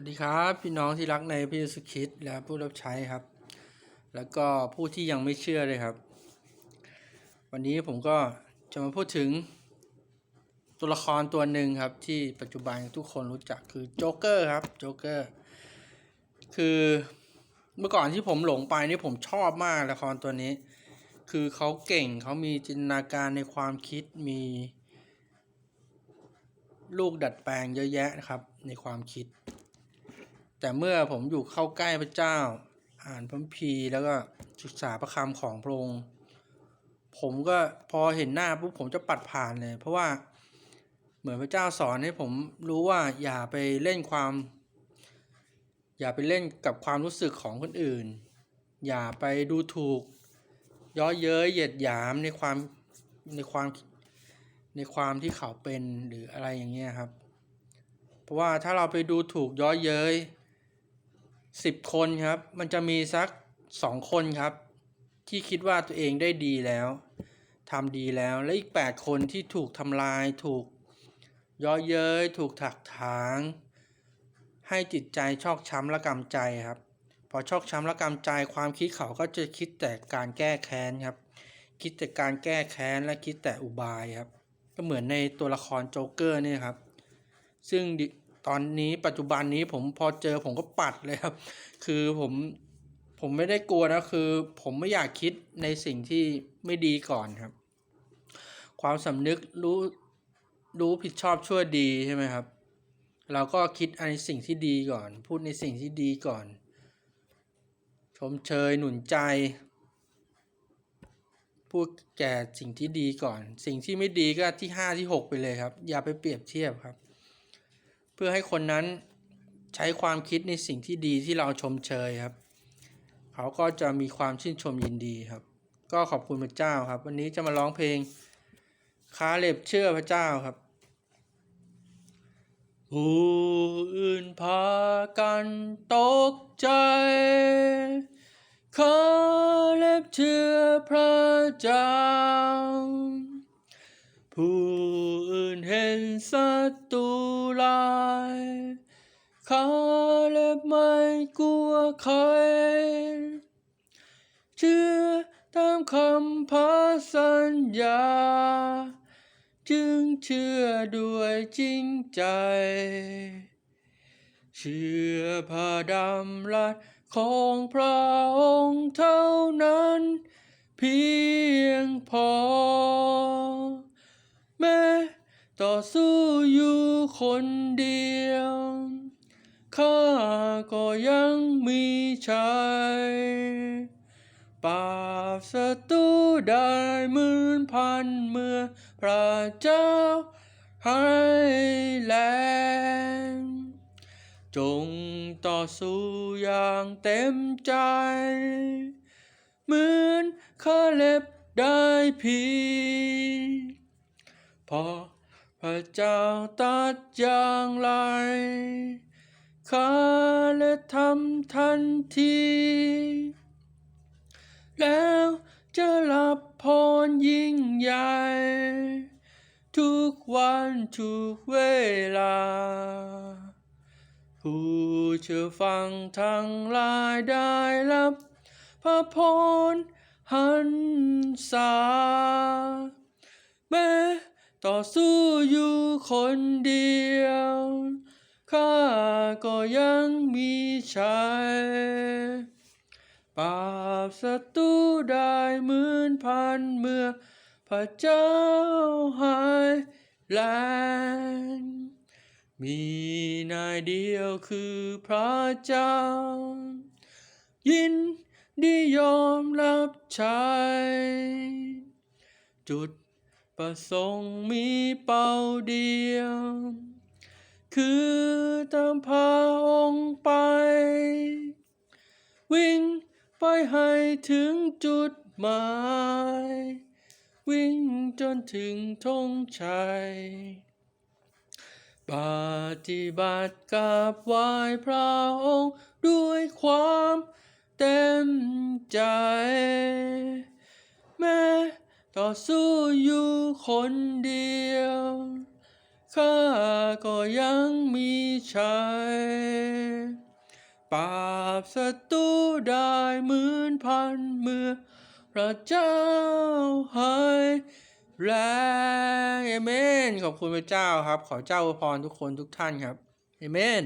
วัสดีครับ พี่น้องที่รักในพระเยซูคริสต์และผู้รับใช้ครับ แล้วก็ผู้ที่ยังไม่เชื่อเลยครับ วันนี้ผมก็จะมาพูดถึงตัวละครตัวหนึ่งครับ ที่ปัจจุบันทุกคนรู้จักคือโจ๊กเกอร์ครับโจ๊กเกอร์คือเมื่อก่อนที่ผมหลงไปนี่ผมชอบมากละครตัวนี้ คือเขาเก่งเขามีจินตนาการในความคิดมี ลูกดัดแปลงเยอะแยะนะครับในความคิด แต่เมื่อผมอยู่เข้าใกล้พระเจ้า อ่านพระคัมภีแล้วก็ศึกษาพระคำของพระองค์ ผมก็พอเห็นหน้าปุ๊บผมจะปัดผ่านเลย เพราะว่าเหมือนพระเจ้าสอนให้ผมรู้ว่าอย่าไปเล่นความ อย่าไปเล่นกับความรู้สึกของคนอื่น อย่าไปดูถูกย้อเย้ยเหยียดหยามในความในความในความที่เขาเป็นหรืออะไรอย่างเงี้ยครับ เพราะว่าถ้าเราไปดูถูกย้อเย้ย สิบคนครับ มันจะมีสักสองคนครับ ที่คิดว่าตัวเองได้ดีแล้วทำดีแล้ว และอีกแปดคนที่ถูกทำลาย ถูกย้อเย้ย ถูกถักถาง ให้จิตใจชอกช้ำและกำใจครับ พอชอกช้ำและกำใจความคิดเขาก็จะคิดแต่การแก้แค้นครับ คิดแต่การแก้แค้นและคิดแต่อุบายครับ ก็เหมือนในตัวละครโจ๊กเกอร์นี่ครับ ซึ่ง ตอนนี้ปัจจุบันนี้ผมพอเจอผมก็ปัดเลยครับ คือผมผมไม่ได้กลัวนะคือ ผมไม่อยากคิดในสิ่งที่ไม่ดีก่อนครับ ความสำนึกรู้รู้ผิดชอบชั่วดีใช่ไหมครับ เราก็คิดในสิ่งที่ดีก่อน พูดในสิ่งที่ดีก่อน ชมเชยหนุนใจ พูดแก่สิ่งที่ดีก่อน สิ่งที่ไม่ดีก็ที่ห้าที่หกไปเลยครับ อย่าไปเปรียบเทียบครับ เพื่อให้คนนั้นใช้ความคิดในสิ่งที่ดีที่เราชมเชยครับ เขาก็จะมีความชื่นชมยินดีครับ ก็ขอบคุณพระเจ้าครับ วันนี้จะมาร้องเพลงคาเล็บเชื่อพระเจ้าครับผู้อื่นพากันตกใจคาเล็บเชื่อพระเจ้า ผู้อื่นเห็นศัตรู ลายเขาเล็บไม่กลัวใคร เชื่อตามคำพัสัญญา จึงเชื่อด้วยจริงใจ เชื่อพระดำรัสของพระองค์เท่านั้น เพียงพอ แม้ต่อสู้อยู่ คนเดียวข้าก็ยังมีชัยปราบศัตรูได้หมื่นพันเมื่อพระเจ้าให้แรงจงต่อสู้อย่างเต็มใจ เหมือนข้าเล็บได้พีพอ พระเจ้าตัดอย่างไรข้าและทำทันที แล้วจะรับพรยิ่งใหญ่ ทุกวันทุกเวลา ผู้เชื่อฟังทั้งหลายได้รับพระพรหันษาแม้ ต่อสู้อยู่คนเดียว ข้าก็ยังมีชัยปราบศัตรูได้หมื่นพันเมื่อ พระเจ้าหายแรงมีนายเดียวคือพระเจ้า ยินดียอมรับใช้จุด ประสงค์มีเป้าเดียว คือตามพระองค์ไป วิ่งไปให้ถึงจุดหมาย วิ่งจนถึงธงชัย ปฏิบัติกับไหว้พระองค์ด้วยความเต็มใจ แม้ ต่อสู้อยู่คนเดียวข้าก็ยังมีชัยปราบศัตรูได้หมื่นพันเมื่อพระเจ้าให้แรงเอเมน ขอบคุณพระเจ้าครับ ขอเจ้าอวยพรทุกคนทุกท่านครับเอเมน